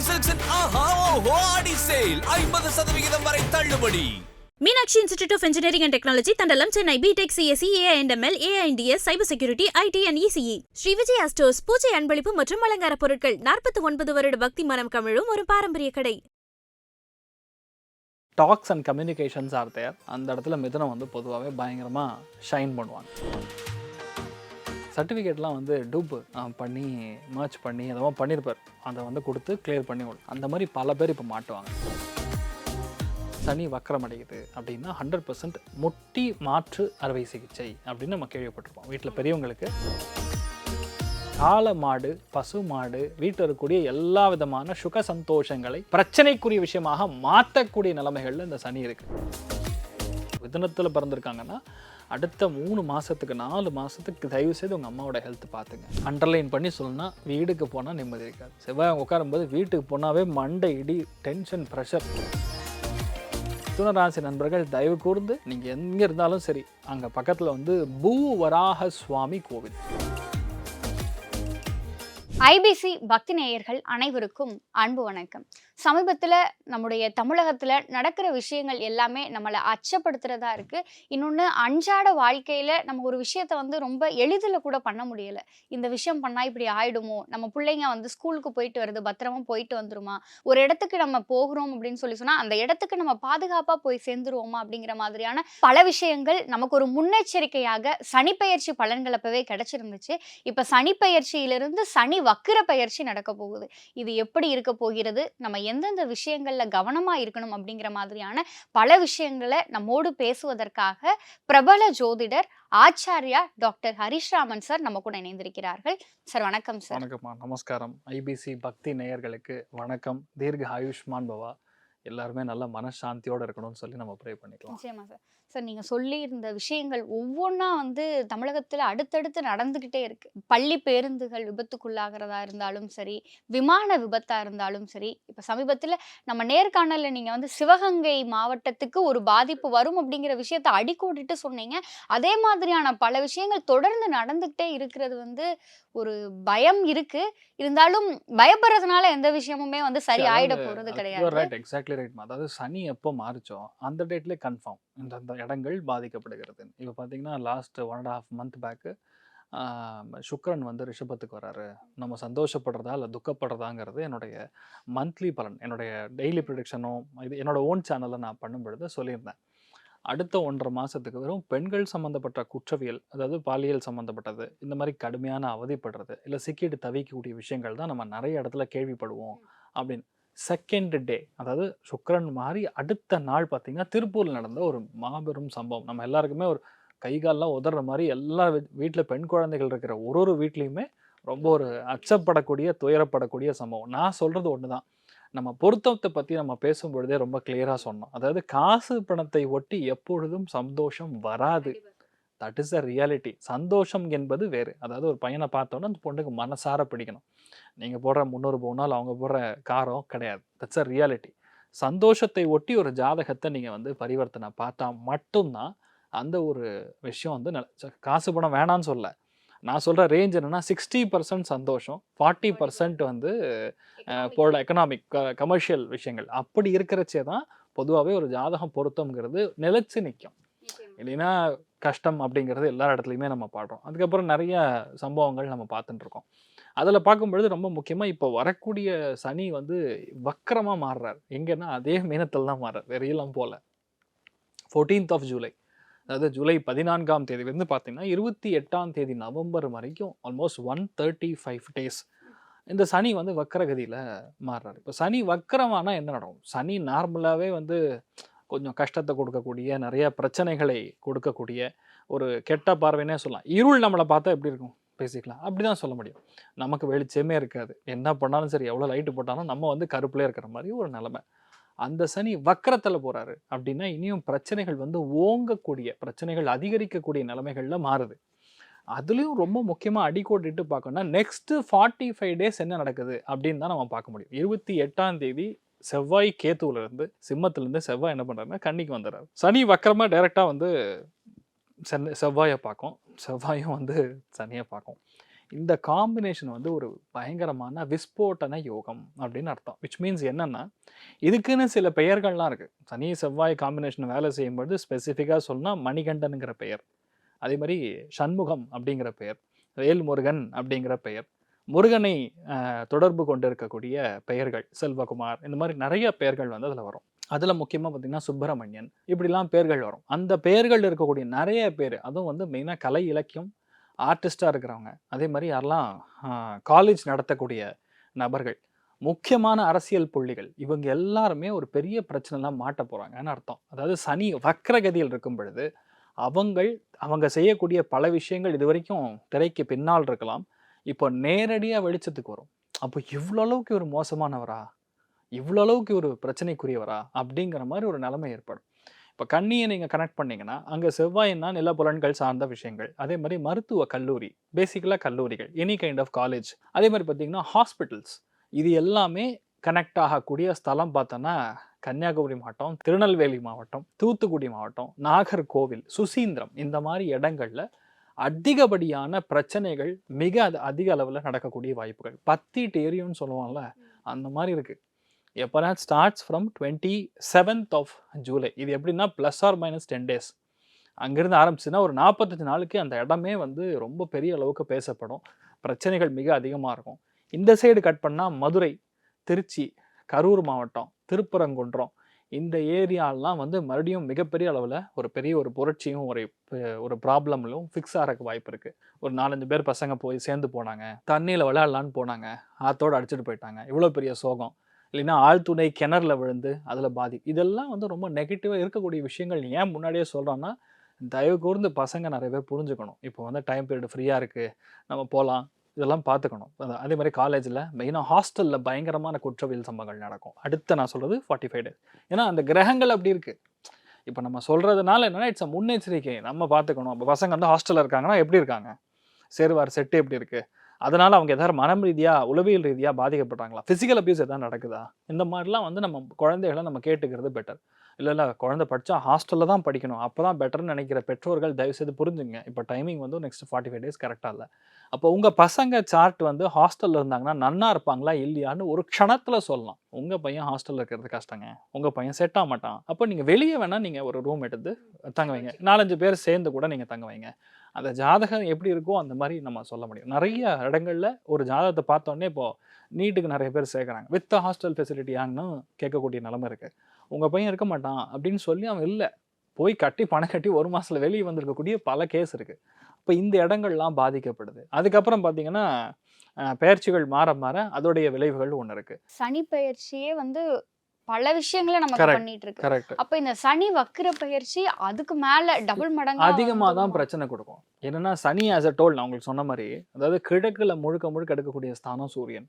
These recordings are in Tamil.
சென்னை சில்க்ஸின் ஆஹா ஓஹோ ஆடி சேல் ஐம்பது சதவிகிதம் வரை தள்ளுபடி. Meenakshi institute of engineering and technology Thandalam Chennai. BTech CSC AI and ML AI and DS cyber security IT and ECE Sri Vijay stores பூஜை அன்பளிப்பு மற்றும் அலங்கார பொருட்கள். நாற்பத்தி ஒன்பது வருட பக்தி மனம் கமிழும் ஒரு பாரம்பரிய கடை. Tax and communications are there அந்த இடத்துல மிதுனம் வந்து பொதுவாகவே பயங்கரமாக ஷைன் பண்ணுவாங்க. சர்டிஃபிகேட்லாம் வந்து டூப் பண்ணி மர்ச் பண்ணி அதெல்லாம் பண்ணியிருப்பார். அதை வந்து கொடுத்து கிளியர் பண்ணி விடும் அந்த மாதிரி பல பேர் இப்போ மாட்டுவாங்க. சனி வக்கரம் அடையுது அப்படின்னா ஹண்ட்ரட் பர்சன்ட் முட்டி மாற்று அறுவை சிகிச்சை அப்படின்னு நம்ம கேள்விப்பட்டிருப்போம். வீட்டில் பெரியவங்களுக்கு காள மாடு பசு மாடு வீட்டில் இருக்கக்கூடிய எல்லா விதமான சுக சந்தோஷங்களை பிரச்சனைக்குரிய விஷயமாக மாற்றக்கூடிய நிலைமைகளில் இந்த சனி இருக்குது விதனத்தில் பிறந்திருக்காங்கன்னா அடுத்த மூணு மாதத்துக்கு நாலு மாதத்துக்கு தயவு செய்து உங்கள் அம்மாவோட ஹெல்த் பார்த்துங்க அண்டர்லைன் பண்ணி சொல்லணும்னா வீடுக்கு போனால் நிம்மதி இருக்காது. செவ்வாய் உட்காரும்போது வீட்டுக்கு போனாவே மண்டை இடி டென்ஷன் ப்ரெஷர் துணராசி நண்பர்கள் தயவு கூர்ந்து நீங்கள் எங்கே இருந்தாலும் சரி அங்கே பக்கத்தில் வந்து பூ வராக சுவாமி கோவில். ஐபிசி பக்தி நேயர்கள் அனைவருக்கும் அன்பு வணக்கம். சமீபத்தில் நம்முடைய தமிழகத்தில் நடக்கிற விஷயங்கள் எல்லாமே நம்மளை அச்சப்படுத்துறதா இருக்குது இன்னொன்று அன்றாட வாழ்க்கையில் நம்ம ஒரு விஷயத்த வந்து ரொம்ப எளிதில் கூட பண்ண முடியலை. இந்த விஷயம் பண்ணால் இப்படி ஆயிடுமோ? நம்ம பிள்ளைங்க வந்து ஸ்கூலுக்கு போயிட்டு வருது பத்திரமா போயிட்டு வந்துருமா? ஒரு இடத்துக்கு நம்ம போகிறோம் அப்படின்னு சொல்லி சொன்னால் அந்த இடத்துக்கு நம்ம பாதுகாப்பாக போய் சேர்ந்துருவோமா? அப்படிங்கிற மாதிரியான பல விஷயங்கள் நமக்கு ஒரு முன்னெச்சரிக்கையாக சனிப்பெயர்ச்சி பலன்கள் அப்பவே கிடைச்சிருந்துச்சு. இப்போ சனிப்பெயர்ச்சியிலிருந்து சனி வக்கிர பயிற்சி நடக்க போகுது. இது எப்படி இருக்க போகிறது? நம்ம எந்தெந்த விஷயங்களில் கவனமாக இருக்கணும் அப்படிங்கிற மாதிரியான பல விஷயங்களை நம்மோடு பேசுவதற்காக பிரபல ஜோதிடர் ஆச்சாரியா டாக்டர் ஹரிஷ்ராமன் சார் நம்ம கூட இணைந்திருக்கிறார்கள். சார் வணக்கம் சார். வணக்கம்மா. நமஸ்காரம். ஐபிசி பக்தி நேயர்களுக்கு வணக்கம். தீர்க்க ஆயுஷ்மான் பவா. எல்லாருமே நல்ல மனசாந்தியோட இருக்கணும்னு சொல்லி நம்ம ப்ரே பண்ணிக்கலாம். நிச்சயமா சார் சார் நீங்க சொல்லி இருந்த விஷயங்கள் ஒவ்வொன்றா வந்து தமிழகத்துல அடுத்தடுத்து நடந்துகிட்டே இருக்கு. பள்ளி பேருந்துகள் விபத்துக்குள்ளாகிறதா இருந்தாலும் சரி விமான விபத்தா இருந்தாலும் சரி இப்ப சமீபத்துல நம்ம நேர்காணலில் நீங்க வந்து சிவகங்கை மாவட்டத்துக்கு ஒரு பாதிப்பு வரும் அப்படிங்கிற விஷயத்த அடிக்கோடிட்டு சொன்னீங்க. அதே மாதிரியான பல விஷயங்கள் தொடர்ந்து நடந்துகிட்டே இருக்கிறது வந்து ஒரு பயம் இருக்கு. இருந்தாலும் பயப்படுறதுனால எந்த விஷயமுமே வந்து சரி ஆயிட போறது கிடையாது. ரைட் எக்ஸாக்ட்லி ரைட் அதாவது சனி எப்போ மாறிச்சோ அந்த டேட்லேயே கன்ஃபார்ம் இந்த இந்த இடங்கள் பாதிக்கப்படுகிறது. இப்போ பார்த்தீங்கன்னா last one and half month back சுக்கரன் வந்து ரிஷபத்துக்கு வராரு. நம்ம சந்தோஷப்படுறதா இல்லை துக்கப்படுறதாங்கிறது என்னுடைய மந்த்லி பலன் என்னுடைய டெய்லி ப்ரிடிக்ஷனும் இது என்னோட ஓன் சேனலில் நான் பண்ணும் பொழுது சொல்லியிருந்தேன். அடுத்த ஒன்றரை மாதத்துக்கு வெறும் பெண்கள் சம்மந்தப்பட்ட குற்றவியல் அதாவது பாலியல் சம்மந்தப்பட்டது இந்த மாதிரி கடுமையான அவதிப்படுறது இல்லை சிக்கிட்டு தவிக்கக்கூடிய விஷயங்கள் தான் நம்ம நிறைய இடத்துல கேள்விப்படுவோம் அப்படின்னு. செகண்ட் டே அதாவது சுக்கரன் மாதிரி அடுத்த நாள் பார்த்தீங்கன்னா திருப்பூரில் நடந்த ஒரு மாபெரும் சம்பவம். நம்ம எல்லாருக்குமே ஒரு கை கால்லாம் உதற மாதிரி எல்லா வீட்டில் பெண் குழந்தைகள் இருக்கிற ஒரு ஒரு வீட்லேயுமே ரொம்ப ஒரு அச்சப்படக்கூடிய துயரப்படக்கூடிய சம்பவம். நான் சொல்கிறது ஒன்று தான் நம்ம பொருத்தத்தை பற்றி நம்ம பேசும்பொழுதே ரொம்ப கிளியராக சொன்னோம். அதாவது காசு பணத்தை ஒட்டி எப்பொழுதும் சந்தோஷம் வராது. தட் இஸ் அ ரியாலிட்டி சந்தோஷம் என்பது வேறு. அதாவது ஒரு பையனை பார்த்தோன்னா அந்த பொண்ணுக்கு மனசார பிடிக்கணும். நீங்கள் போடுற முந்நூறு பவுனால் அவங்க போடுற காரம் கிடையாது. தட்ஸ் அ ரியாலிட்டி சந்தோஷத்தை ஒட்டி ஒரு ஜாதகத்தை நீங்கள் வந்து பரிவர்த்தனை பார்த்தா மட்டும்தான் அந்த ஒரு விஷயம் வந்து காசு பணம் வேணான்னு சொல்ல. நான் சொல்கிற ரேஞ்ச் என்னென்னா சிக்ஸ்டி பர்சன்ட் சந்தோஷம் ஃபார்ட்டி பர்சன்ட் வந்து போல எக்கனாமிக் கமர்ஷியல் விஷயங்கள். அப்படி இருக்கிறச்சே தான் பொதுவாகவே ஒரு ஜாதகம் பொருத்தம்ங்கிறது நிலைச்சு நிற்கும் இல்லைன்னா கஷ்டம் அப்படிங்கிறது எல்லா இடத்துலையுமே நம்ம பாடுறோம். அதுக்கப்புறம் நிறைய சம்பவங்கள் நம்ம பார்த்துட்டு இருக்கோம். அதில் பார்க்கும்பொழுது ரொம்ப முக்கியமாக இப்போ வரக்கூடிய சனி வந்து வக்கரமாக மாறுறார். எங்கன்னா அதே மீனத்தில் தான் மாறுறார். வெறியெல்லாம் போல. ஃபோர்டீன்த் ஆஃப் ஜூலை அதாவது ஜூலை பதினான்காம் தேதியிலேருந்து பார்த்தீங்கன்னா இருபத்தி எட்டாம் தேதி நவம்பர் வரைக்கும் almost one thirty five days இந்த சனி வந்து வக்கரகதியில் மாறுறாரு. இப்போ சனி வக்கரமானால் என்ன நடக்கும்? சனி நார்மலாகவே வந்து கொஞ்சம் கஷ்டத்தை கொடுக்கக்கூடிய நிறைய பிரச்சனைகளை கொடுக்கக்கூடிய ஒரு கெட்ட பார்வைனே சொல்லலாம். இருள் நம்மளை பார்த்தா எப்படி இருக்கும்? பேசிக்கலாம். அப்படி தான் சொல்ல முடியும். நமக்கு வெளிச்சமே இருக்காது. என்ன பண்ணாலும் சரி எவ்வளோ லைட்டு போட்டாலும் நம்ம வந்து கருப்புலே இருக்கிற மாதிரி ஒரு நிலமை. அந்த சனி வக்கரத்தில் போகிறாரு அப்படின்னா இனியும் பிரச்சனைகள் வந்து ஓங்கக்கூடிய பிரச்சனைகள் அதிகரிக்கக்கூடிய நிலைமைகளில் மாறுது. அதுலேயும் ரொம்ப முக்கியமாக அடிக்கோட்டிட்டு பார்க்கணும்னா நெக்ஸ்ட்டு ஃபார்ட்டி ஃபைவ் டேஸ் என்ன நடக்குது அப்படின்னு தான் நம்ம பார்க்க முடியும். இருபத்தி எட்டாம் தேதி செவ்வாய் கேத்துவிலேருந்து சிம்மத்துலேருந்து செவ்வாய் என்ன பண்ணுறாருன்னா கன்னிக்கு வந்துடுறாரு சனி வக்கரமாக டைரெக்டாக வந்து சென்னை செவ்வாயை பார்க்கும். செவ்வாயும் வந்து சனியை பார்க்கும். இந்த காம்பினேஷன் வந்து ஒரு பயங்கரமான விஸ்போட்டன யோகம் அப்படின்னு அர்த்தம். விச் மீன்ஸ் என்னென்னா இதுக்குன்னு சில பெயர்கள்லாம் இருக்குது சனி செவ்வாய் காம்பினேஷன் வேலை செய்யும்போது ஸ்பெசிஃபிக்காக சொன்னால் மணிகண்டனுங்கிற பெயர். அதே மாதிரி சண்முகம் அப்படிங்கிற பெயர் வேல்முருகன் அப்படிங்கிற பெயர். முருகனை தொடர்பு கொண்டு இருக்கக்கூடிய பெயர்கள் செல்வகுமார் இந்த மாதிரி நிறைய பெயர்கள் வந்து அதில் வரும். அதில் முக்கியமாக பார்த்திங்கன்னா சுப்பிரமணியன் இப்படிலாம் பேர்கள் வரும். அந்த பெயர்கள் இருக்கக்கூடிய நிறைய பேர் அதுவும் வந்து மெயினாக கலை இலக்கியம் ஆர்டிஸ்டாக இருக்கிறவங்க. அதே மாதிரி யாரெல்லாம் காலேஜ் நடத்தக்கூடிய நபர்கள் முக்கியமான அரசியல் புள்ளிகள் இவங்க எல்லாருமே ஒரு பெரிய பிரச்சனைலாம் மாட்ட போகிறாங்கன்னு அர்த்தம். அதாவது சனி வக்ரகதியில் இருக்கும் பொழுது அவங்கள் அவங்க செய்யக்கூடிய பல விஷயங்கள் இது வரைக்கும் திரைக்கு பின்னால் இருக்கலாம். இப்போ நேரடியாக வெளிச்சத்துக்கு வரும். அப்போ இவ்வளோ அளவுக்கு ஒரு மோசமானவரா? இவ்வளோ அளவுக்கு ஒரு பிரச்சனைக்குரியவரா? அப்படிங்கிற மாதிரி ஒரு நிலைமை ஏற்படும். இப்போ கண்ணியை நீங்கள் கனெக்ட் பண்ணீங்கன்னா அங்கே செவ்வாயின்னா நிலப்புலன்கள் சார்ந்த விஷயங்கள் அதே மாதிரி மருத்துவ கல்லூரி பேசிக்கலாக கல்லூரிகள் எனி கைண்ட் ஆஃப் காலேஜ் அதே மாதிரி பார்த்தீங்கன்னா ஹாஸ்பிட்டல்ஸ் இது எல்லாமே கனெக்ட் ஆகக்கூடிய ஸ்தலம் பார்த்தோன்னா கன்னியாகுமரி மாவட்டம் திருநெல்வேலி மாவட்டம் தூத்துக்குடி மாவட்டம் நாகர்கோவில் சுசீந்திரம் இந்த மாதிரி இடங்கள்ல அதிகப்படியான பிரச்சனைகள் மிக அதி- அதிக அளவில் நடக்கக்கூடிய வாய்ப்புகள். பத்திட்டு எரியும்னு சொல்லுவாங்கல்ல அந்த மாதிரி இருக்கு. எப்போனா starts from twenty seventh of July இது எப்படின்னா plus or minus ten days அங்கேருந்து ஆரம்பிச்சுன்னா ஒரு நாற்பத்தஞ்சு நாளுக்கு அந்த இடமே வந்து ரொம்ப பெரிய அளவுக்கு பேசப்படும். பிரச்சனைகள் மிக அதிகமாக இருக்கும். இந்த சைடு கட் பண்ணால் மதுரை திருச்சி கரூர் மாவட்டம் திருப்பரங்குன்றம் இந்த ஏரியாலாம் வந்து மறுபடியும் மிகப்பெரிய அளவில் ஒரு பெரிய ஒரு புரட்சியும் ஒரு ஒரு ப்ராப்ளம்லும் ஃபிக்ஸ் ஆகிறக்கு வாய்ப்பு இருக்குது ஒரு நாலஞ்சு பேர் பசங்க போய் சேர்ந்து போனாங்க. தண்ணியில் விளையாடலான்னு போனாங்க. ஆத்தோடு அடிச்சுட்டு போயிட்டாங்க. இவ்வளோ பெரிய சோகம். இல்லைன்னா ஆழ்துணை கிணறுல விழுந்து அதில் பாதி இதெல்லாம் வந்து ரொம்ப நெகட்டிவாக இருக்கக்கூடிய விஷயங்கள் ஏன் முன்னாடியே சொல்கிறோன்னா தயவு கூர்ந்து பசங்க நிறைய பேர் புரிஞ்சுக்கணும். இப்போ வந்து டைம் பீரியட் ஃப்ரீயாக இருக்குது நம்ம போகலாம் இதெல்லாம் பார்த்துக்கணும் அதே மாதிரி காலேஜில் மெயினாக ஹாஸ்டலில் பயங்கரமான குற்றவியல் சம்பவங்கள் நடக்கும். அடுத்து நான் சொல்கிறது ஃபார்ட்டி ஃபைவ் டேஸ் ஏன்னா அந்த கிரகங்கள் அப்படி இருக்குது இப்போ நம்ம சொல்கிறதுனால என்னென்னா இட்ஸ் அ முன்னெச்சரிக்கை. நம்ம பார்த்துக்கணும் இப்போ பசங்க வந்து ஹாஸ்டலில் இருக்காங்கன்னா எப்படி இருக்காங்க? சேருவார் செட்டு எப்படி இருக்குது அதனால் அவங்க எதாவது மனம் ரீதியாக உளவியல் ரீதியாக பாதிக்கப்படுறாங்களா ஃபிசிக்கல் அபியூஸ் எதாவது நடக்குதா? இந்த மாதிரிலாம் வந்து நம்ம குழந்தைகளை நம்ம கேட்டுக்கிறது பெட்டர் இல்லை இல்லை குழந்தை படித்தா ஹாஸ்டலில் தான் படிக்கணும். அப்போ தான் பெட்டர்னு நினைக்கிற பெற்றோர்கள் தயவுசெய்து புரிஞ்சுங்க. இப்போ டைமிங் வந்து நெக்ஸ்ட் ஃபார்ட்டி ஃபைவ் டேஸ் கரெக்டாக இல்லை. அப்போ உங்கள் பசங்க சார்ட் வந்து ஹாஸ்டலில் இருந்தாங்கன்னா நன்னா இருப்பாங்களா இல்லையான்னு ஒரு க்ஷணத்தில் சொல்லலாம். உங்கள் பையன் ஹாஸ்டலில் இருக்கிறது கஷ்டங்க. உங்கள் பையன் செட் ஆக மாட்டான். அப்போ நீங்கள் வெளியே வேணால் நீங்கள் ஒரு ரூம் எடுத்து தங்க வைங்க. நாலஞ்சு பேர் சேர்ந்து கூட நீங்கள் தங்க வைங்க. அந்த ஜாதகம் எப்படி இருக்கோ அந்த மாதிரி நம்ம சொல்ல முடியும். நிறைய இடங்களில் ஒரு ஜாதகத்தை பார்த்தோன்னே இப்போ நீட்டுக்கு நிறைய பேர் சேர்க்குறாங்க. வித் ஹாஸ்டல் ஃபெசிலிட்டி கேட்கக்கூடிய நிலமை இருக்குது உங்கள் பையன் இருக்க மாட்டான் அப்படின்னு சொல்லி அவன் இல்லை. போய் கட்டி பணம் கட்டி ஒரு மாதத்தில் வெளியே வந்திருக்கக்கூடிய பல கேஸ் இருக்குது இப்போ இந்த இடங்கள்லாம் பாதிக்கப்படுது. அதுக்கப்புறம் பார்த்தீங்கன்னா பயிற்சிகள் பெயர்ச்சிகள் மாற மாற அதோடைய விளைவுகள் ஒன்று இருக்குது சனி பயிற்சியே வந்து பல விஷயங்களை நமக்கு. பண்ணிட்டு இருக்கு அப்ப இந்த சனி வக்கிர பயிற்சி அதுக்கு மேல டபுள் மடங்கா அதிகமாக தான் பிரச்சனை கொடுக்கும். என்னன்னா சனி ஆஸ் அ டோல் நான் உங்களுக்கு சொன்ன மாதிரி அதாவது கிழக்குல முழுக்க முழுக்க எடுக்கக்கூடிய ஸ்தானம் சூரியன்.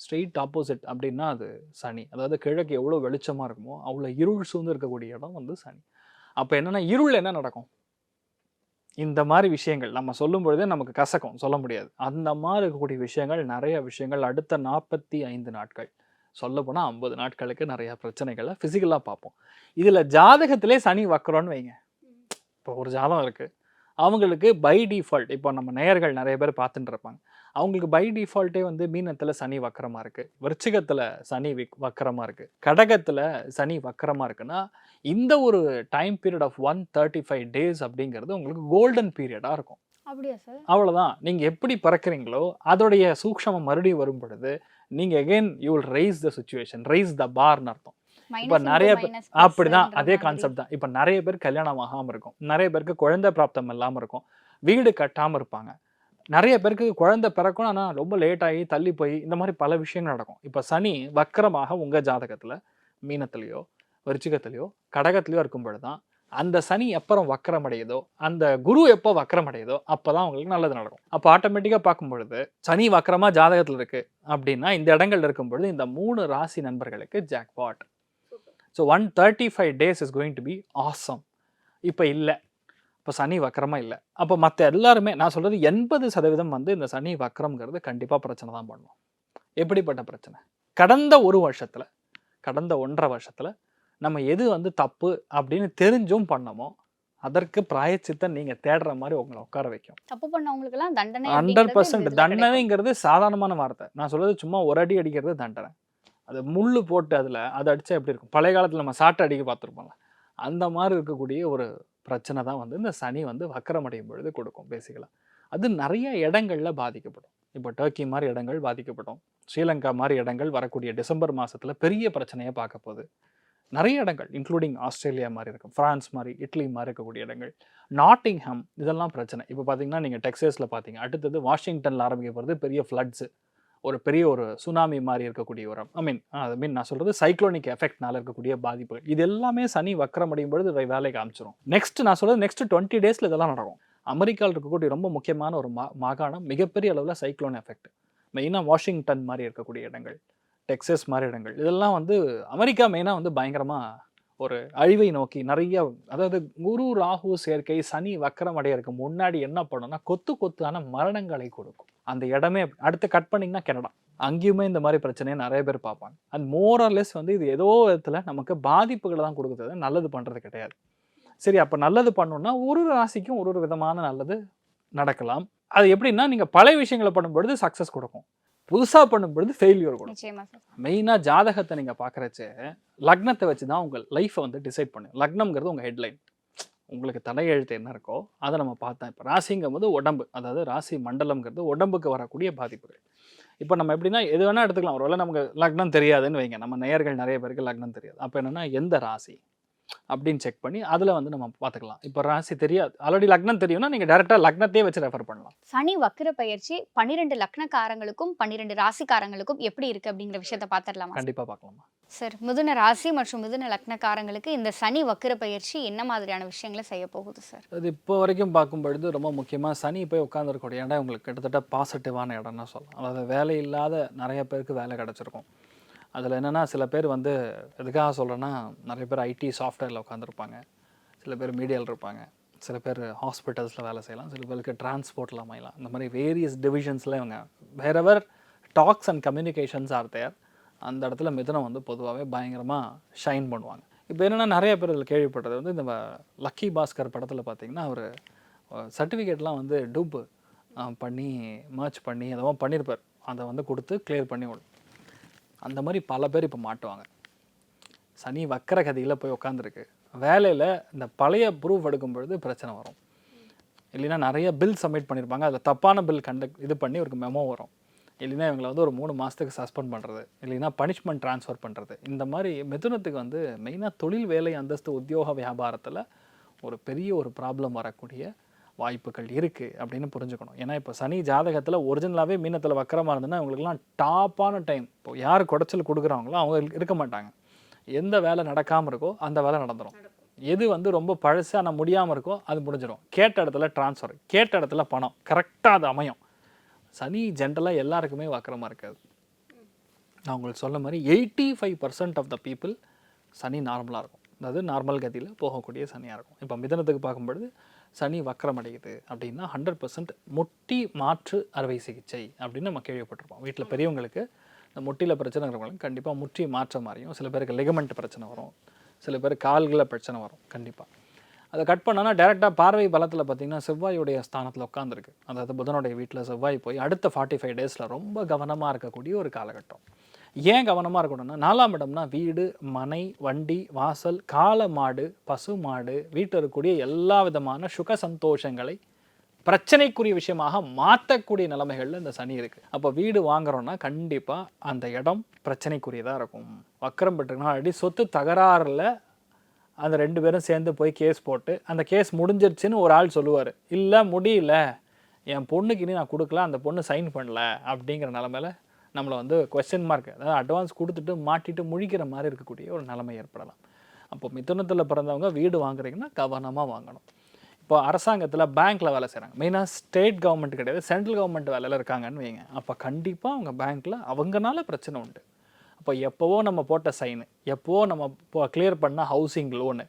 ஸ்ட்ரெயிட் ஆப்போசிட் அப்படின்னா அது சனி. அதாவது கிழக்கு எவ்வளோ வெளிச்சமாக இருக்குமோ அவ்வளோ இருள் சூழ்ந்து இருக்கக்கூடிய இடம் வந்து சனி. அப்போ என்னன்னா இருள் என்ன நடக்கும்? இந்த மாதிரி விஷயங்கள். நம்ம சொல்லும் பொழுதே நமக்கு கசக்கும் சொல்ல முடியாது. அந்த மாதிரி இருக்கக்கூடிய விஷயங்கள் நிறைய விஷயங்கள் அடுத்த நாற்பத்தி ஐந்து நாட்கள். சொல்லப்போனால் ஐம்பது நாட்களுக்கு நிறைய பிரச்சனைகளை ஃபிசிக்கலாக பார்ப்போம். இதில் ஜாதகத்திலே சனி வக்கரம்னு வைங்க. இப்போ ஒரு ஜாதகம் இருக்குது அவங்களுக்கு பை டிஃபால்ட் இப்போ நம்ம நேயர்கள் நிறைய பேர் பார்த்துட்டு இருப்பாங்க. அவங்களுக்கு பை டிஃபால்ட்டே வந்து மீனத்தில் சனி வக்கரமாக இருக்குது விருச்சிகத்தில் சனி விக் வக்கரமாக இருக்குது கடகத்தில் சனி வக்கரமாக இருக்குன்னா இந்த ஒரு time period of one thirty five days அப்படிங்கிறது உங்களுக்கு கோல்டன் பீரியடாக இருக்கும். அப்படியா சார்? அவ்வளோதான் நீங்கள் எப்படி பிறக்கிறீங்களோ அதோடைய சூக்ஷமம் மறுபடியும் வரும் பொழுது நீங்கள் again you will rise the situation rise the பார்னு அர்த்தம். இப்போ நிறைய பேர் அப்படிதான் அதே கான்செப்ட் தான். இப்போ நிறைய பேர் கல்யாணம் ஆகாமல் இருக்கும். நிறைய பேருக்கு குழந்தை பிராப்தம் இல்லாமல் இருக்கும். வீடு கட்டாமல் இருப்பாங்க. நிறைய பேருக்கு குழந்தை பிறக்கும் ஆனால் ரொம்ப லேட் ஆகி தள்ளி போய் இந்த மாதிரி பல விஷயங்கள் நடக்கும். இப்போ சனி வக்கரமாக உங்கள் ஜாதகத்தில் மீனத்துலேயோ விருச்சிகத்துலேயோ கடகத்துலேயோ இருக்கும் பொழுது தான் அந்த சனி எப்பறம் வக்கரம் அடையுதோ அந்த குரு எப்போ வக்கரம் அடையுதோ அப்போ தான் உங்களுக்கு நல்லது நடக்கும். அப்போ ஆட்டோமேட்டிக்காக பார்க்கும் பொழுது சனி வக்கரமாக ஜாதகத்தில் இருக்குது அப்படின்னா இந்த இடங்கள் இருக்கும் பொழுது இந்த மூணு ராசி நண்பர்களுக்கு jackpot so one thirty five days is going to be awesome இப்போ இல்லை. இப்போ சனி வக்கரமாக இல்லை. அப்போ மற்ற எல்லாருமே நான் சொல்கிறது எண்பது சதவீதம் வந்து இந்த சனி வக்கரம்ங்கிறது கண்டிப்பாக பிரச்சனை தான் பண்ணும். எப்படிப்பட்ட பிரச்சனை? கடந்த ஒரு வருஷத்தில் கடந்த ஒன்றரை வருஷத்தில் நம்ம எது வந்து தப்பு அப்படின்னு தெரிஞ்சும் பண்ணமோ அதற்கு பிராயச்சித்தம் நீங்கள் தேடுற மாதிரி உங்களை உட்கார வைக்கும். தப்பு பண்ணவங்களுக்கு எல்லாம் தண்டனை ஹண்ட்ரட் பர்சன்ட். தண்டனைங்கிறது சாதாரணமான வார்த்தை. நான் சொல்றது சும்மா ஒரு அடி அடிக்கிறது தண்டனை. அது முள்ளு போட்டு அதில் அதை அடிச்சா எப்படி இருக்கும்? பழைய காலத்தில் நம்ம சாட்டை அடிக்க பார்த்துருப்போம்ல. அந்த மாதிரி இருக்கக்கூடிய ஒரு பிரச்சனை தான் வந்து இந்த சனி வந்து வக்கரமடையும் பொழுது கொடுக்கும் பேசிக்கலாக அது நிறைய இடங்கள்ல பாதிக்கப்படும். இப்போ டர்க்கி மாதிரி இடங்கள் பாதிக்கப்படும். ஸ்ரீலங்கா மாதிரி இடங்கள் வரக்கூடிய டிசம்பர் மாசத்துல பெரிய பிரச்சனையை பார்க்க போகுது. நிறைய இடங்கள் இன்க்ளூடிங் ஆஸ்திரேலியா மாதிரி இருக்கும் ஃப்ரான்ஸ் மாதிரி இட்லி மாதிரி இருக்கக்கூடிய இடங்கள். நாட்டிங்ஹாம் இதெல்லாம் பிரச்சனை. இப்போ பார்த்தீங்கன்னா நீங்கள் டெக்ஸஸில் பார்த்தீங்க அடுத்தது வாஷிங்டனில் ஆரம்பிக்க போகிறது பெரிய ஃப்ளட்ஸு ஒரு பெரிய ஒரு சுனாமி மாதிரி இருக்கக்கூடிய ஒரு ஐ மீன் ஐ மீன் நான் சொல்கிறது சைக்ளோனிக் எஃபெக்ட்னால இருக்கக்கூடிய பாதிப்புகள். இது எல்லாமே சனி வக்கரம் அடையும் பொழுது வே- வேலைக்கு காமிச்சிரும் நெக்ஸ்ட் நான் சொல்கிறது நெக்ஸ்ட் டுவெண்ட்டி டேஸில் இதெல்லாம் நடக்கும். அமெரிக்காவில் இருக்கக்கூடிய ரொம்ப முக்கியமான ஒரு மா மாகாணம் மிகப்பெரிய அளவில் சைக்ளோன் எஃபெக்ட் மெயினாக வாஷிங்டன் மாதிரி இருக்கக்கூடிய இடங்கள். டெக்ஸஸ் மாதிரி இடங்கள். இதெல்லாம் வந்து அமெரிக்கா மெயினாக வந்து பயங்கரமாக ஒரு அழிவை நோக்கி நிறைய அதாவது குரு ராகு சேர்க்கை சனி வக்கரம் அடையறதுக்கு முன்னாடி என்ன பண்ணும்னா கொத்து கொத்தான மரணங்களை கொடுக்கும். அந்த இடமே அடுத்து கட் பண்ணிங்கன்னா கனடா. அங்கேயுமே இந்த மாதிரி பிரச்சனையை நிறைய பேர் பார்ப்பாங்க. அண்ட் மோரர்லெஸ் வந்து இது ஏதோ விதத்தில் நமக்கு பாதிப்புகளை தான் கொடுக்குறது நல்லது பண்ணுறது கிடையாது. சரி அப்போ நல்லது பண்ணணும்னா ஒரு ஒரு ராசிக்கும் ஒரு ஒரு விதமான நல்லது நடக்கலாம். அது எப்படின்னா நீங்கள் பழைய விஷயங்களை பண்ணும்பொழுது சக்ஸஸ் கொடுக்கும். புதுசாக பண்ணும்பொழுது ஃபெயிலியர் கொடுக்கும். மெயினாக ஜாதகத்தை நீங்கள் பார்க்குறச்ச லக்னத்தை வச்சு தான் உங்கள் லைஃப்பை வந்து டிசைட் பண்ணும் லக்னம்ங்கிறது உங்கள் ஹெட்லைன் உங்களுக்கு தலையெழுத்து என்ன இருக்கோ அதை நம்ம பார்த்தோம் இப்போ ராசிங்கும் போது உடம்பு அதாவது ராசி மண்டலம்ங்கிறது உடம்புக்கு வரக்கூடிய பாதிப்புகள். இப்போ நம்ம எப்படின்னா எது வேணால் எடுத்துக்கலாம். ஒருவேளை நமக்கு லக்னம் தெரியாதுன்னு வைங்க. நம்ம நேயர்கள் நிறைய பேருக்கு லக்னம் தெரியாது. அப்போ என்னென்னா எந்த ராசி? அப்படின்னு செக் பண்ணி அதில் வந்து நம்ம பார்த்துக்கலாம். இப்போ ராசி தெரியாது ஆல்ரெடி லக்னம் தெரியும்னா நீங்கள் டேரெக்டாக லக்னத்தையே வச்சு ரெஃபர் பண்ணலாம். சனி வக்கிர பயிற்சி பன்னிரெண்டு லக்னக்காரங்களுக்கும் பன்னிரெண்டு ராசிக்காரங்களுக்கும் எப்படி இருக்கு அப்படிங்கிற விஷயத்த பாத்திரலாமா கண்டிப்பாக பார்க்கலாமா? சார் மிதுன ராசி மற்றும் மிதுன லக்னக்காரங்களுக்கு இந்த சனி வக்கிர பயிற்சி என்ன மாதிரியான விஷயங்களை செய்ய போகுது சார்? அது இப்போ வரைக்கும் பார்க்கும் பொழுது ரொம்ப முக்கியமாக சனி போய் உட்காந்துருக்கூடிய இடம் உங்களுக்கு கிட்டத்தட்ட பாசிட்டிவான இடம்னு சொல்லலாம். அதாவது வேலை இல்லாத நிறைய பேருக்கு வேலை கிடச்சிருக்கும். அதில் என்னென்னா சில பேர் வந்து எதுக்காக சொல்கிறேன்னா நிறைய பேர் ஐடி சாஃப்ட்வேரில் உட்காந்துருப்பாங்க சில பேர் மீடியாவில் இருப்பாங்க. சில பேர் ஹாஸ்பிட்டல்ஸில் வேலை செய்யலாம். சில பேருக்கு டிரான்ஸ்போர்ட்டில் அமையலாம். இந்த மாதிரி வேரியஸ் டிவிஷன்ஸில் இவங்க wherever tax and communications are there அந்த இடத்துல மிதனம் வந்து பொதுவாகவே பயங்கரமாக ஷைன் பண்ணுவாங்க. இப்போ என்னென்னா நிறைய பேர் இதில் கேள்விப்பட்டது வந்து இந்த லக்கி பாஸ்கர் படத்தில் பார்த்தீங்கன்னா ஒரு சர்டிஃபிகேட்லாம் வந்து டூப்பு பண்ணி மர்ச் பண்ணி அதெல்லாம் பண்ணியிருப்பார் அதை வந்து கொடுத்து கிளியர் பண்ணி விடும் அந்த மாதிரி பல பேர் இப்போ மாட்டுவாங்க. சனி வக்கர கதியில் போய் உட்காந்துருக்கு வேலையில் இந்த பழைய ப்ரூஃப் எடுக்கும் பொழுது பிரச்சனை வரும். இல்லைன்னா நிறைய பில் சப்மிட் பண்ணியிருப்பாங்க அதில் தப்பான பில் கண்டக்ட் இது பண்ணி ஒரு மெமோ வரும். இல்லைன்னா இவங்களை வந்து ஒரு மூணு மாதத்துக்கு சஸ்பெண்ட் பண்ணுறது இல்லைன்னா பனிஷ்மெண்ட் ட்ரான்ஸ்ஃபர் பண்ணுறது இந்த மாதிரி மிதுனத்துக்கு வந்து மெயினாக தொழில் வேலை அந்தஸ்து உத்தியோக வியாபாரத்தில் ஒரு பெரிய ஒரு ப்ராப்ளம் வரக்கூடிய வாய்ப்புகள் இருக்குது அப்படின்னு புரிஞ்சுக்கணும். ஏன்னா இப்போ சனி ஜாதகத்தில் ஒரிஜினலாகவே மீனத்தில் வக்கரமாக இருந்ததுன்னா இவங்களுக்குலாம் டாப்பான டைம் இப்போ யார் குடைச்சல் கொடுக்குறாங்களோ அவங்க இருக்க- இருக்க மாட்டாங்க. எந்த வேலை நடக்காமல் இருக்கோ அந்த வேலை நடந்துடும் எது வந்து ரொம்ப பழசு ஆனால் முடியாமல் இருக்கோ அது முடிஞ்சிடும் கேட்ட இடத்துல ட்ரான்ஸ்ஃபர் கேட்ட இடத்துல பணம். கரெக்டாக அது அமையும். சனி ஜென்ரலாக எல்லாருக்குமே வக்கரமாக இருக்காது. நான் உங்களுக்கு சொன்ன மாதிரி eighty five percent of the people சனி நார்மலாக இருக்கும். அதாவது நார்மல் கதியில் போகக்கூடிய சனியாக இருக்கும். இப்போ மிதனத்துக்கு பார்க்கும்பொழுது சனி வக்கரம் அடையுது அப்படின்னா ஹண்ட்ரட் பர்சன்ட் முட்டி மாற்று அறுவை சிகிச்சை அப்படின்னு நம்ம கேள்விப்பட்டிருப்போம். வீட்டில் பெரியவங்களுக்கு இந்த முட்டியில் பிரச்சனை இருக்கிறவங்களுக்கு கண்டிப்பாக முற்றி மாற்ற மாதிரியும் சில பேருக்கு லிகமெண்ட் பிரச்சனை வரும். சில பேர் கால்களில் பிரச்சனை வரும் கண்டிப்பாக அதை கட் பண்ணோன்னா டேரெக்டாக பார்வை பலத்தில் பார்த்தீங்கன்னா செவ்வாயுடைய ஸ்தானத்தில் உட்காந்துருக்கு அதாவது புதனுடைய வீட்டில் செவ்வாய் போய் அடுத்த ஃபார்ட்டி ஃபைவ் டேஸில் ரொம்ப கவனமாக இருக்கக்கூடிய ஒரு காலகட்டம். ஏன் கவனமாக இருக்கணும்னா நாலாம் இடம்னா வீடு மனை வண்டி வாசல் காளை மாடு பசு மாடு வீட்டில் இருக்கக்கூடிய எல்லா விதமான சுக சந்தோஷங்களை பிரச்சனைக்குரிய விஷயமாக மாற்றக்கூடிய நிலைமைகளில் இந்த சனி இருக்குது அப்போ வீடு வாங்குறோன்னா கண்டிப்பாக அந்த இடம் பிரச்சனைக்குரியதாக இருக்கும். வக்கரம் பெற்றுக்கணும். ஆல்ரெடி சொத்து தகராறில் அந்த ரெண்டு பேரும் சேர்ந்து போய் கேஸ் போட்டு அந்த கேஸ் முடிஞ்சிருச்சுன்னு ஒரு ஆள் சொல்லுவார். இல்லை முடியல. என் பொண்ணுக்கு இனி நான் கொடுக்கல. அந்த பொண்ணு சைன் பண்ணல. அப்படிங்கிற நிலமையில நம்மளை வந்து கொஸ்டின் மார்க் அதாவது அட்வான்ஸ் கொடுத்துட்டு மாட்டிட்டு முழிக்கிற மாதிரி இருக்கக்கூடிய ஒரு நிலைமை ஏற்படலாம். அப்போ மிதுனத்தில் பிறந்தவங்க வீடு வாங்குறீங்கன்னா கவனமாக வாங்கணும். இப்போ அரசாங்கத்தில் பேங்க்கில் வேலை செய்கிறாங்க மெயினாக ஸ்டேட் கவர்மெண்ட் கிடையாது சென்ட்ரல் கவர்மெண்ட் வேலையில் இருக்காங்கன்னு வைங்க. அப்போ கண்டிப்பாக அவங்க பேங்க்கில் அவங்கனால பிரச்சனை உண்டு. அப்போ எப்போவோ நம்ம போட்ட சைனு எப்போவோ நம்ம இப்போ கிளியர் பண்ண ஹவுசிங் லோனு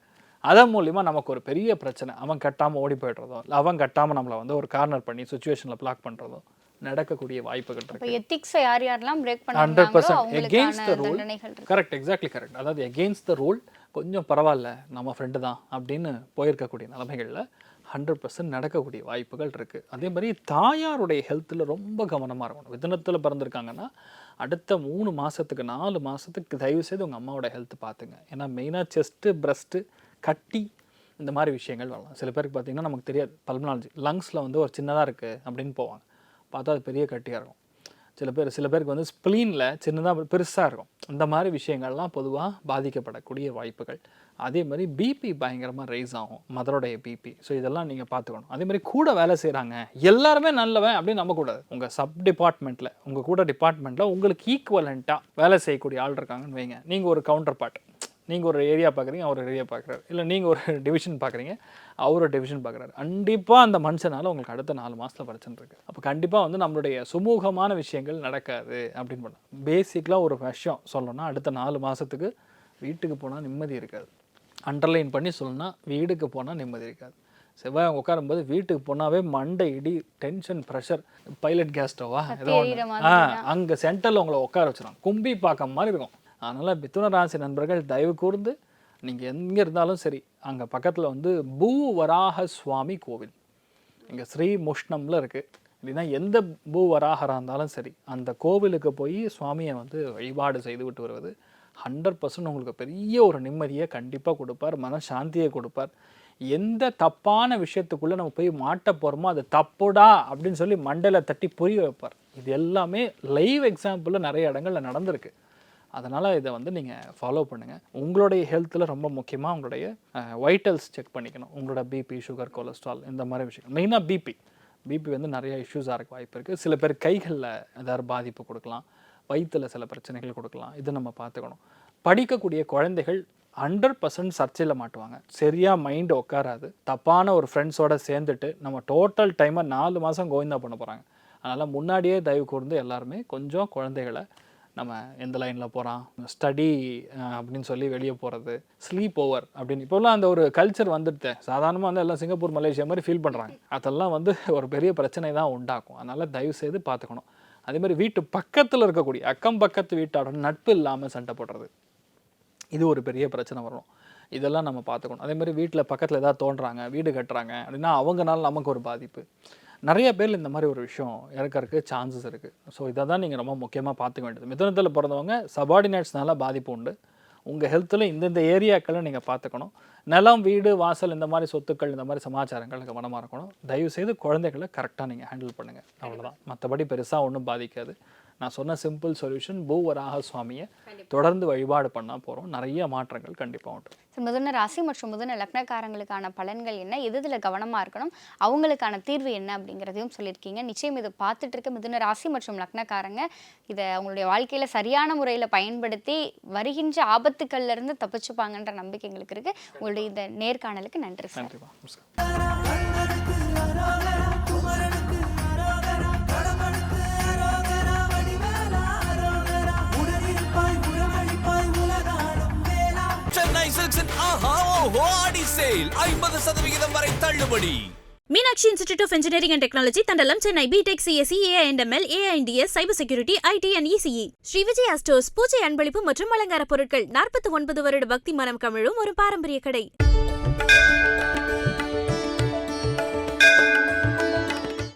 அதன் மூலிமா நமக்கு ஒரு பெரிய பிரச்சனை. அவன் கட்டாமல் ஓடி போய்டுறதோ இல்லை அவன் கட்டாமல் நம்மளை வந்து ஒரு கார்னர் பண்ணி சுச்சுவேஷனில் பிளாக் பண்ணுறதோ நடக்கக்கூடிய வாய்ப்புகள் இருக்கு. எத்திக்ஸை யார் யாரெல்லாம் பிரேக் ஹண்ட்ரட் பண்ணுறாங்களோ percent against the rule correct exactly correct அதாவது எகெயின்ஸ்ட் த ரூல் கொஞ்சம் பரவாயில்ல நம்ம ஃப்ரெண்டு தான் அப்படின்னு போயிருக்கக்கூடிய நிலைமைகளில் ஹண்ட்ரட் பர்சன்ட் நடக்கக்கூடிய வாய்ப்புகள் இருக்குது அதே மாதிரி தாயாருடைய ஹெல்த்தில் ரொம்ப கவனமாக இருக்கணும். விதனத்தில் பிறந்திருக்காங்கன்னா அடுத்த மூணு மாதத்துக்கு நாலு மாதத்துக்கு தயவு செய்து உங்கள் அம்மாவோட ஹெல்த் பார்த்துங்க ஏன்னா மெயினாக செஸ்ட்டு பிரஸ்ட்டு கட்டி இந்த மாதிரி விஷயங்கள் வரலாம். சில பேருக்கு பார்த்தீங்கன்னா நமக்கு தெரியாது. பல்மனாலஜி லங்ஸில் வந்து ஒரு சின்னதாக இருக்குது அப்படின்னு போவாங்க. பார்த்தா அது பெரிய கட்டியாக இருக்கும். சில பேர் சில பேருக்கு வந்து ஸ்ப்ளீனில் சின்னதாக பெருசாக இருக்கும். இந்த மாதிரி விஷயங்கள்லாம் பொதுவாக பாதிக்கப்படக்கூடிய வாய்ப்புகள். அதே மாதிரி பிபி பயங்கரமாக ரைஸ் ஆகும். மதருடைய பிபி ஸோ இதெல்லாம் நீங்கள் பார்த்துக்கணும். அதே மாதிரி கூட வேலை செய்கிறாங்க எல்லாருமே நல்லவன் அப்படின்னு நம்பக்கூடாது. உங்கள் சப் டிபார்ட்மெண்ட்டில் உங்கள் கூட டிபார்ட்மெண்ட்டில் உங்களுக்கு ஈக்குவலண்ட்டாக வேலை செய்யக்கூடிய ஆள் இருக்காங்கன்னு வைங்க. நீங்கள் ஒரு கவுண்டர் பார்ட் நீங்கள் ஒரு ஏரியா பார்க்குறீங்க அவர் ஏரியா பார்க்குறாரு இல்லை நீங்கள் ஒரு டிவிஷன் பார்க்குறீங்க அவர் ஒரு டிவிஷன் பார்க்குறாரு கண்டிப்பாக அந்த மனுஷனால உங்களுக்கு அடுத்த நாலு மாதத்தில் பிரச்சனை இருக்குது அப்போ கண்டிப்பாக வந்து நம்மளுடைய சுமூகமான விஷயங்கள் நடக்காது அப்படின்னு பண்ணலாம். பேசிக்கலாக ஒரு விஷயம் சொல்லணும்னா அடுத்த நாலு மாதத்துக்கு வீட்டுக்கு போனால் நிம்மதி இருக்காது. அண்டர்லைன் பண்ணி சொல்லணும்னா வீடுக்கு போனால் நிம்மதி இருக்காது. செவ்வாய் உட்காரும்போது வீட்டுக்கு போனாவே மண்டை இடி டென்ஷன் ப்ரெஷர் பைலட் கேஸ் ஸ்டவ்வா ஏதோ ஒன்று ஆ அங்கே சென்டரில் உங்களை உட்கார வச்சிடும் கும்பி பாக்கம் மாதிரி இருக்கும். அதனால் மிதுன ராசி நண்பர்கள் தயவு கூர்ந்து நீங்கள் எங்கே இருந்தாலும் சரி அங்கே பக்கத்தில் வந்து பூ வராக சுவாமி கோவில். இங்கே ஸ்ரீ முஷ்ணமில் இருக்குது இல்லைன்னா எந்த பூ வராகராக இருந்தாலும் சரி அந்த கோவிலுக்கு போய் சுவாமியை வந்து வழிபாடு செய்து விட்டு வருவது ஹண்ட்ரட் பர்சன்ட் உங்களுக்கு பெரிய ஒரு நிம்மதியை கண்டிப்பாக கொடுப்பார் மன சாந்தியை கொடுப்பார். எந்த தப்பான விஷயத்துக்குள்ளே நம்ம போய் மாட்ட போகிறோமோ அது தப்புடா அப்படின்னு சொல்லி மண்டலை தட்டி புரிய வைப்பார். இது எல்லாமே லைவ் எக்ஸாம்பிளில் நிறைய இடங்கள்ல நடந்திருக்கு. அதனால் இதை வந்து நீங்கள் ஃபாலோ பண்ணுங்கள் உங்களுடைய ஹெல்த்தில் ரொம்ப முக்கியமாக உங்களுடைய வைட்டல்ஸ் செக் பண்ணிக்கணும். உங்களோட பிபி சுகர் கொலஸ்ட்ரால் இந்த மாதிரி விஷயங்கள். மெயினாக பிபி பிபி வந்து நிறைய இஷ்யூஸாக இருக்க வாய்ப்பு இருக்குது சில பேர் கைகளில் ஏதாவது பாதிப்பு கொடுக்கலாம். வயிற்றில் சில பிரச்சனைகள் கொடுக்கலாம். இதை நம்ம பார்த்துக்கணும். படிக்கக்கூடிய குழந்தைகள் ஹண்ட்ரட் பர்சன்ட் சர்ச்சையில் மாட்டுவாங்க. சரியாக மைண்டு உட்காராது தப்பான ஒரு ஃப்ரெண்ட்ஸோட சேர்ந்துட்டு நம்ம டோட்டல் டைமை நாலு மாதம் கோவிந்தா பண்ண போகிறாங்க அதனால் முன்னாடியே தயவு கூர்ந்து எல்லாருமே கொஞ்சம் குழந்தைகளை நம்ம எந்த லைனில் போகிறான் ஸ்டடி அப்படின்னு சொல்லி வெளியே போகிறது ஸ்லீப் ஓவர் அப்படின்னு. இப்போல்லாம் அந்த ஒரு கல்ச்சர் வந்துடுது. சாதாரணமாக வந்து எல்லாம் சிங்கப்பூர் மலேசியா மாதிரி ஃபீல் பண்ணுறாங்க அதெல்லாம் வந்து ஒரு பெரிய பிரச்சனை தான் உண்டாக்கும். அதனால் தயவு செய்து பார்த்துக்கணும். அதே மாதிரி வீட்டு பக்கத்தில் இருக்கக்கூடிய அக்கம் பக்கத்து வீட்டோட நட்பு இல்லாமல் சண்டை போடுறது. இது ஒரு பெரிய பிரச்சனை வரும். இதெல்லாம் நம்ம பார்த்துக்கணும். அதே மாதிரி வீட்டில் பக்கத்தில் ஏதாவது தோன்றாங்க வீடு கட்டுறாங்க அப்படின்னா அவங்கனால நமக்கு ஒரு பாதிப்பு. நிறைய பேர் இந்த மாதிரி ஒரு விஷயம் இறக்கறதுக்கு சான்சஸ் இருக்குது ஸோ இதை தான் நீங்கள் ரொம்ப முக்கியமாக பார்த்துக்க வேண்டியது. மிதனத்தில் பிறந்தவங்க சபார்டினேட்ஸ்னால பாதிப்பு உண்டு. உங்கள் ஹெல்த்தில் இந்தந்த ஏரியாக்களை நீங்கள் பார்த்துக்கணும். நிலம் வீடு வாசல் இந்த மாதிரி சொத்துக்கள் இந்த மாதிரி சமாச்சாரங்கள் கவனமாக இருக்கணும் தயவு செய்து குழந்தைகளை கரெக்டாக நீங்கள் ஹேண்டில் பண்ணுங்கள் அவ்வளோதான் மற்றபடி பெருசாக ஒன்றும் பாதிக்காது. நான் சொன்ன சிம்பிள் சொல்யூஷன் பூவராக சுவாமியை தொடர்ந்து வழிபாடு பண்ணால் போகிறோம் நிறைய மாற்றங்கள் கண்டிப்பாக உண்டு. மிதுன ராசி மற்றும் மிதுன லக்னக்காரங்களுக்கான பலன்கள் என்ன? எது இதில் கவனமாக இருக்கணும்? அவங்களுக்கான தீர்வு என்ன அப்படிங்கிறதையும் சொல்லியிருக்கீங்க. நிச்சயம் இதை பார்த்துட்டு இருக்க மிதுன ராசி மற்றும் லக்னக்காரங்க இதை அவங்களுடைய வாழ்க்கையில் சரியான முறையில் பயன்படுத்தி வருகின்ற ஆபத்துக்கள்ல இருந்து தப்பிச்சுப்பாங்கன்ற நம்பிக்கை எங்களுக்கு இருக்குது உங்களுடைய இந்த நேர்காணலுக்கு நன்றி சார். ஓஹோ ஆடி சேல் ஐம்பது சதவிகிதம் வரை தள்ளுபடி. Meenakshi institute of engineering and technology Thandalam Chennai BTech CSC AI and ML AI and DS cyber security IT and ECE Sri Vijay stores பூஜை அன்பளிப்பு மற்றும் அலங்கார பொருட்கள் நாற்பத்தி ஒன்பது வருட பக்தி மனம் கமிழும் ஒரு பாரம்பரிய கடை.